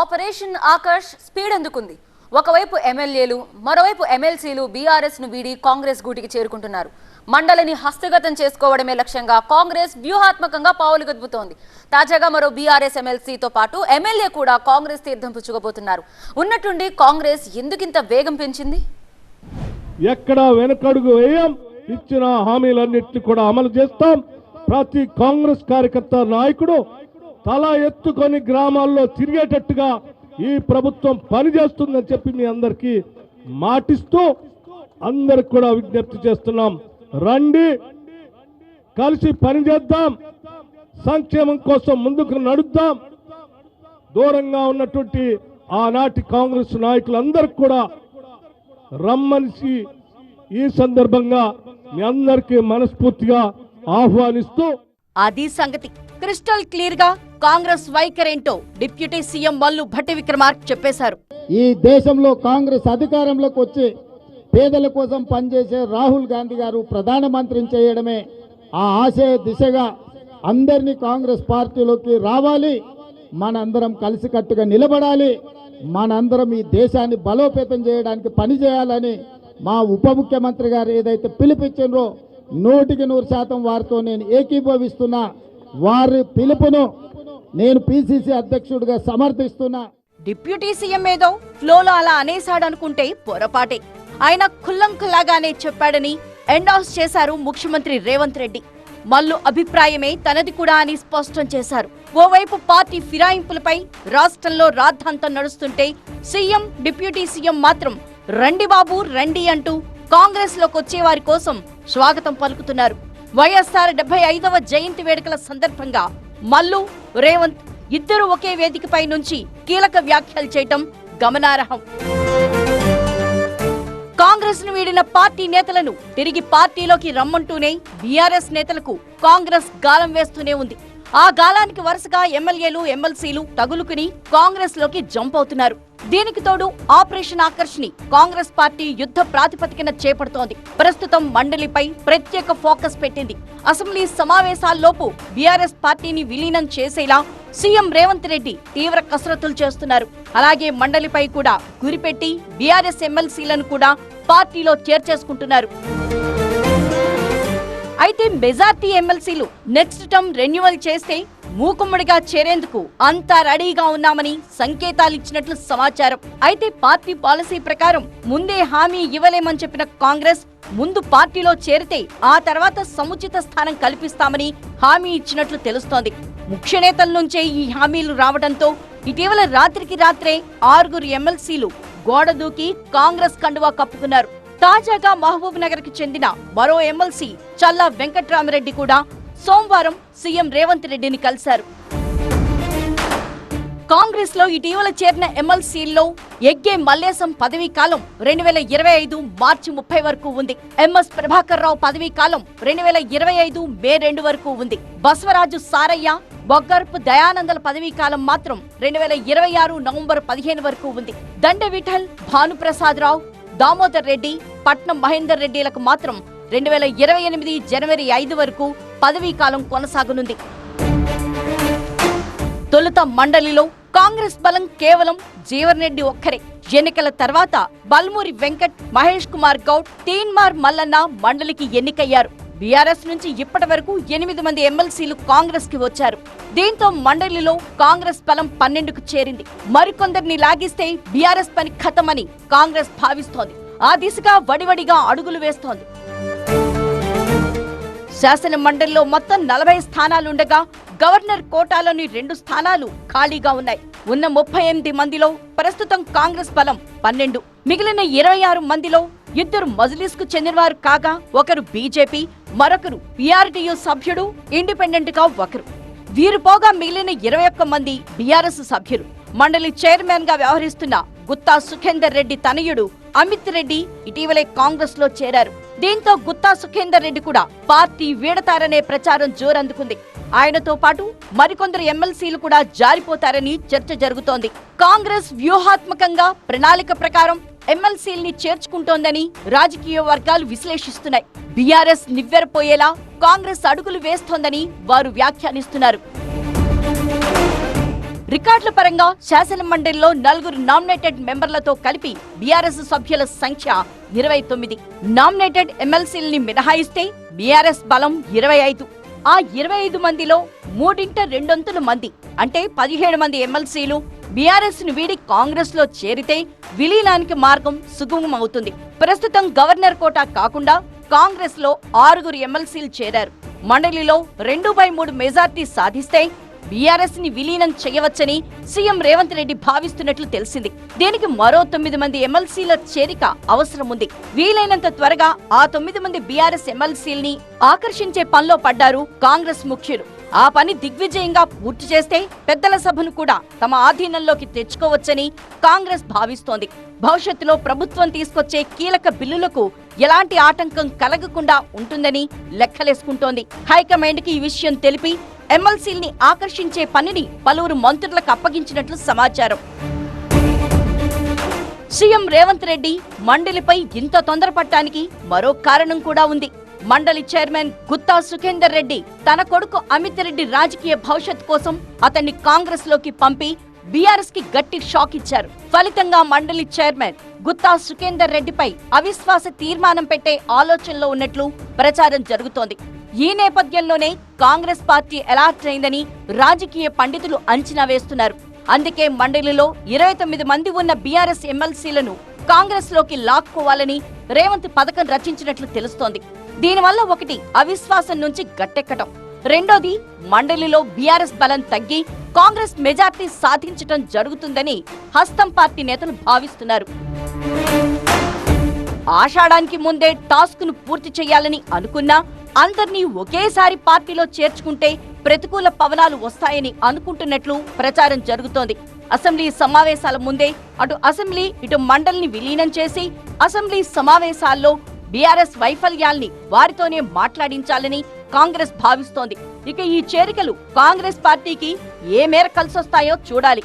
Operation Akarsh speed అందుకుంది. ఒకవైపు ఎమ్మెల్యేలు మరోవైపు ఎమ్మెల్సీలు బీఆర్ఎస్ను వీడి కాంగ్రెస్ గూటికి చేరుకుంటున్నారు. మండలిని హస్తగతం చేసుకోవడమే లక్ష్యంగా కాంగ్రెస్ వ్యూహాత్మకంగా పావులు గదుపుతోంది తాజాగా మరో బీఆర్ఎస్ ఎమ్మెల్సీతో పాటు ఎమ్మెల్యే కూడా కాంగ్రెస్ తీర్థం పుచ్చుకోబోతున్నారు. ఉన్నట్టుండి కాంగ్రెస్ ఎందుకింత వేగం పెంచింది? ఎక్కడ వెనకడుగు వేయం. ఇచ్చిన హామీలన్నింటినీ కూడా అమలు చేస్తాం. ప్రతి కాంగ్రెస్ కార్యకర్త నాయకుడు తల ఎత్తుకొని గ్రామాల్లో తిరిగేటట్టుగా ఈ ప్రభుత్వం పనిచేస్తుందని చెప్పి మీ అందరికీ మాటిస్తూ అందరికి కూడా విజ్ఞప్తి చేస్తున్నాం. రండి కలిసి పనిచేద్దాం సంక్షేమం కోసం ముందుకు నడుద్దాం. దూరంగా ఉన్నటువంటి ఆనాటి కాంగ్రెస్ నాయకులందరికీ కూడా రమ్మనిసి ఈ సందర్భంగా మీ అందరికీ మనస్ఫూర్తిగా ఆహ్వానిస్తూ అది సంగతి. క్రిస్టల్ క్లియర్గా కాంగ్రెస్ వైఖరేంటో డిప్యూటీ సీఎం మల్లు భట్టి విక్రమార్క్ చెప్పేశారు. ఈ దేశంలో కాంగ్రెస్ అధికారంలోకి వచ్చి పేదల కోసం పనిచేసే రాహుల్ గాంధీ గారు ప్రధానమంత్రిని చేయడమే ఆ ఆశయ దిశగా అందరినీ కాంగ్రెస్ పార్టీలోకి రావాలి. మనందరం కలిసికట్టుగా నిలబడాలి. మనందరం ఈ దేశాన్ని బలోపేతం చేయడానికి పనిచేయాలని మా ఉప ముఖ్యమంత్రి గారు ఏదైతే పిలిపించారో నూటికి నూరు శాతం వారితో నేను ఏకీభవిస్తున్నా. వారి పిలుపును నేను పిసిసి అధ్యక్షుడిగా సమర్థిస్తున్నా. డిప్యూటీ సీఎం ఏదో ఫ్లోలో అలా అనేశాడనుకుంటే పొరపాటే. ఆయన కుల్లంకుల్లాగానే చెప్పాడని ఎండౌస్ చేశారు ముఖ్యమంత్రి రేవంత్ రెడ్డి. మల్లు అభిప్రాయమే తనది కూడా అని స్పష్టం చేశారు. ఓవైపు పార్టీ ఫిరాయింపులపై రాష్ట్రంలో రాద్ధాంతం నడుస్తుంటే సీఎం డిప్యూటీ సీఎం మాత్రం రండి బాబు రండి అంటూ కాంగ్రెస్లోకి వారి కోసం స్వాగతం పలుకుతున్నారు. వైఎస్ఆర్ డెబ్బై ఐదవ జయంతి వేడుకల సందర్భంగా మల్లు రేవంత్ ఇద్దరు ఒకే వేదికపై నుంచి కీలక వ్యాఖ్యలు చేయటం గమనార్హం. కాంగ్రెస్ను వీడిన పార్టీ నేతలను తిరిగి పార్టీలోకి రమ్మంటూనే బీఆర్ఎస్ నేతలకు కాంగ్రెస్ గాలం వేస్తూనే ఉంది. ఆ గాలానికి వరుసగా ఎమ్మెల్యేలు ఎమ్మెల్సీలు తగులుకుని కాంగ్రెస్లోకి జంప్ అవుతున్నారు. దీనికి తోడు ఆపరేషన్ ఆకర్ష్ని కాంగ్రెస్ పార్టీ యుద్ధ ప్రాతిపదికన చేపడుతోంది. ప్రస్తుతం మండలిపై ప్రత్యేక ఫోకస్ పెట్టింది. అసెంబ్లీ సమావేశాల్లోపు బీఆర్ఎస్ పార్టీని విలీనం చేసేలా సీఎం రేవంత్ రెడ్డి తీవ్ర కసరత్తులు చేస్తున్నారు. అలాగే మండలిపై కూడా గురిపెట్టి బీఆర్ఎస్ ఎమ్మెల్సీలను కూడా పార్టీలో చేర్చేసుకుంటున్నారు. అయితే మెజార్టీ ఎమ్మెల్సీలు నెక్స్ట్ టర్మ్ రెన్యువల్ చేస్తే మూకుమ్మడిగా చేరేందుకు అంతా రెడీగా ఉన్నామని సంకేతాలు ఇచ్చినట్లు సమాచారం. అయితే పార్టీ పాలసీ ప్రకారం ముందే హామీ ఇవ్వలేమని చెప్పిన కాంగ్రెస్ ముందు పార్టీలో చేరితే ఆ తర్వాత సముచిత స్థానం కల్పిస్తామని హామీ ఇచ్చినట్లు తెలుస్తోంది. ముఖ్య నేతల నుంచే ఈ హామీలు రావడంతో ఇటీవల రాత్రికి రాత్రే ఆరుగురు ఎమ్మెల్సీలు గోడ దూకి కాంగ్రెస్ కండువా కప్పుకున్నారు. తాజాగా మహబూబ్ నగర్కి చెందిన మరో ఎమ్మెల్సీ చల్లా వెంకట్రామరెడ్డి కూడా సోమవారం సీఎం రేవంత్ రెడ్డిని కలిశారు. కాంగ్రెస్లో ఇటీవల చేరిన ఎమ్మెల్సీల్లో ఎగ్గే మల్లేశం పదవీ కాలం రెండు వేల ఇరవై ఐదు మార్చి ముప్పై వరకు ఉంది. ఎంఎస్ ప్రభాకర్ రావు పదవీ కాలం రెండు వేల ఇరవై ఐదు మే రెండు వరకు ఉంది. బసవరాజు సారయ్య బొగ్గర్పు దయానందల పదవీ కాలం మాత్రం రెండు వేల ఇరవై ఆరు నవంబర్ పదిహేను వరకు ఉంది. దండ విఠల్ భానుప్రసాద్ రావు దామోదర్ రెడ్డి పట్నం మహేందర్ రెడ్డిలకు మాత్రం రెండు వేల ఇరవై ఎనిమిది జనవరి ఐదు వరకు పదవీ కాలం కొనసాగనుంది. తొలుత మండలిలో కాంగ్రెస్ బలం కేవలం జీవన్ రెడ్డి ఒక్కరే. ఎన్నికల తర్వాత బల్మూరి వెంకట్ మహేష్ కుమార్ గౌడ్ తీన్మార్ మల్లన్న మండలికి ఎన్నికయ్యారు. బీఆర్ఎస్ నుంచి ఇప్పటి వరకు ఎనిమిది మంది ఎమ్మెల్సీలు కాంగ్రెస్కి వచ్చారు. దీంతో మండలిలో కాంగ్రెస్ బలం పన్నెండుకు చేరింది. మరికొందరిని లాగిస్తే బీఆర్ఎస్ పని ఖతమని కాంగ్రెస్ భావిస్తోంది. ఆ దిశగా వడివడిగా అడుగులు వేస్తోంది. శాసన మండలిలో మొత్తం నలభై స్థానాలుండగా గవర్నర్ కోటాలోని రెండు స్థానాలు ఖాళీగా ఉన్నాయి. ఉన్న ముప్పై ఎనిమిది మందిలో ప్రస్తుతం కాంగ్రెస్ బలం పన్నెండు. మిగిలిన ఇరవై ఆరు మందిలో ఇద్దరు మజ్లిస్కు చెందినవారు కాగా ఒకరు బీజేపీ మరొకరు పిఆర్డీయూ సభ్యుడు ఇండిపెండెంట్గా ఒకరు. వీరు పోగా మిగిలిన ఇరవై ఒక్క మంది బీఆర్ఎస్ సభ్యులు. మండలి చైర్మన్గా వ్యవహరిస్తున్న గుత్తా సుఖేందర్ రెడ్డి తనయుడు అమిత్ రెడ్డి ఇటీవలే కాంగ్రెస్లో చేరారు. దీంతో గుత్తా సుఖేందర్ రెడ్డి కూడా పార్టీ వీడతారనే ప్రచారం జోరందుకుంది. ఆయనతో పాటు మరికొందరు ఎమ్మెల్సీలు కూడా జారిపోతారని చర్చ జరుగుతోంది. కాంగ్రెస్ వ్యూహాత్మకంగా ప్రణాళిక ప్రకారం ఎమ్మెల్సీల్ని చేర్చుకుంటోందని రాజకీయ వర్గాలు విశ్లేషిస్తున్నాయి. బీఆర్ఎస్ నివ్వెరపోయేలా కాంగ్రెస్ అడుగులు వేస్తోందని వారు వ్యాఖ్యానిస్తున్నారు. రికార్డుల పరంగా శాసన మండలిలో నలుగురు నామినేటెడ్ మెంబర్లతో కలిపి బీఆర్ఎస్ సభ్యుల సంఖ్య ఇరవై తొమ్మిది. నామినేటెడ్ ఎమ్మెల్సీలని మినహాయిస్తే బీఆర్ఎస్ బలం ఇరవై ఐదు. ఆ ఇరవై ఐదు మందిలో మూడింట రెండొంతుల మంది అంటే పదిహేడు మంది ఎమ్మెల్సీలు బీఆర్ఎస్ను వీడి కాంగ్రెస్లో చేరితే విలీనానికి మార్గం సుగమం అవుతుంది ప్రస్తుతం గవర్నర్ కోటా కాకుండా కాంగ్రెస్లో ఆరుగురు ఎమ్మెల్సీలు చేరారు. మండలిలో రెండు బై మూడు మెజార్టీ సాధిస్తే బీఆర్ఎస్ని విలీనం చేయవచ్చని సీఎం రేవంత్ రెడ్డి భావిస్తున్నట్లు తెలిసింది. దీనికి మరో తొమ్మిది మంది ఎమ్మెల్సీల చేరిక అవసరం ఉంది వీలైనంత త్వరగా ఆ తొమ్మిది మంది బీఆర్ఎస్ ఎమ్మెల్సీల్ని ఆకర్షించే పనిలో పడ్డారు కాంగ్రెస్ ముఖ్యులు. ఆ పని దిగ్విజయంగా పూర్తి చేస్తే పెద్దల సభను కూడా తమ ఆధీనంలోకి తెచ్చుకోవచ్చని కాంగ్రెస్ భావిస్తోంది. భవిష్యత్తులో ప్రభుత్వం తీసుకొచ్చే కీలక బిల్లులకు ఎలాంటి ఆటంకం కలగకుండా ఉంటుందని లెక్కలేసుకుంటోంది. హైకమాండ్కి ఈ విషయం తెలిపి ఎమ్మెల్సీల్ని ఆకర్షించే పనిని పలువురు మంత్రులకు అప్పగించినట్లు సమాచారం. సీఎం రేవంత్ రెడ్డి మండలిపై ఇంత తొందరపడటానికి మరో కారణం కూడా ఉంది. మండలి చైర్మన్ గుత్తా సుఖేందర్ రెడ్డి తన కొడుకు అమిత్ రెడ్డి రాజకీయ భవిష్యత్ కోసం అతన్ని కాంగ్రెస్లోకి పంపి బీఆర్ఎస్కి గట్టి షాక్ ఇచ్చారు. ఫలితంగా మండలి చైర్మన్ గుత్తా సుఖేందర్ రెడ్డిపై అవిశ్వాస తీర్మానం పెట్టే ఆలోచనలో ఉన్నట్లు ప్రచారం జరుగుతోంది. ఈ నేపథ్యంలోనే కాంగ్రెస్ పార్టీ అలర్ట్ అయిందని రాజకీయ పండితులు అంచనా వేస్తున్నారు. అందుకే మండలిలో ఇరవై తొమ్మిది మంది ఉన్న బీఆర్ఎస్ ఎమ్మెల్సీలను కాంగ్రెస్లోకి లాక్కోవాలని రేవంత్ పథకం రచించినట్లు తెలుస్తోంది. దీనివల్ల ఒకటి అవిశ్వాసం నుంచి గట్టెక్కటం. రెండోది మండలిలో బీఆర్ఎస్ బలం తగ్గి కాంగ్రెస్ మెజార్టీ సాధించటం జరుగుతుందని హస్తం పార్టీ నేతలు భావిస్తున్నారు. ఆషాఢానికి ముందే టాస్క్ను పూర్తి చేయాలని అనుకున్నా అందర్నీ ఒకేసారి పార్టీలో చేర్చుకుంటే ప్రతికూల పవనాలు వస్తాయని అనుకుంటున్నట్లు ప్రచారం జరుగుతోంది. అసెంబ్లీ సమావేశాల ముందే అటు అసెంబ్లీ ఇటు మండలిని విలీనం చేసి అసెంబ్లీ సమావేశాల్లో బీఆర్ఎస్ వైఫల్యాల్ని వారితోనే మాట్లాడించాలని కాంగ్రెస్ భావిస్తోంది. ఇక ఈ చేరికలు కాంగ్రెస్ పార్టీకి ఏ మేర కలిసొస్తాయో చూడాలి.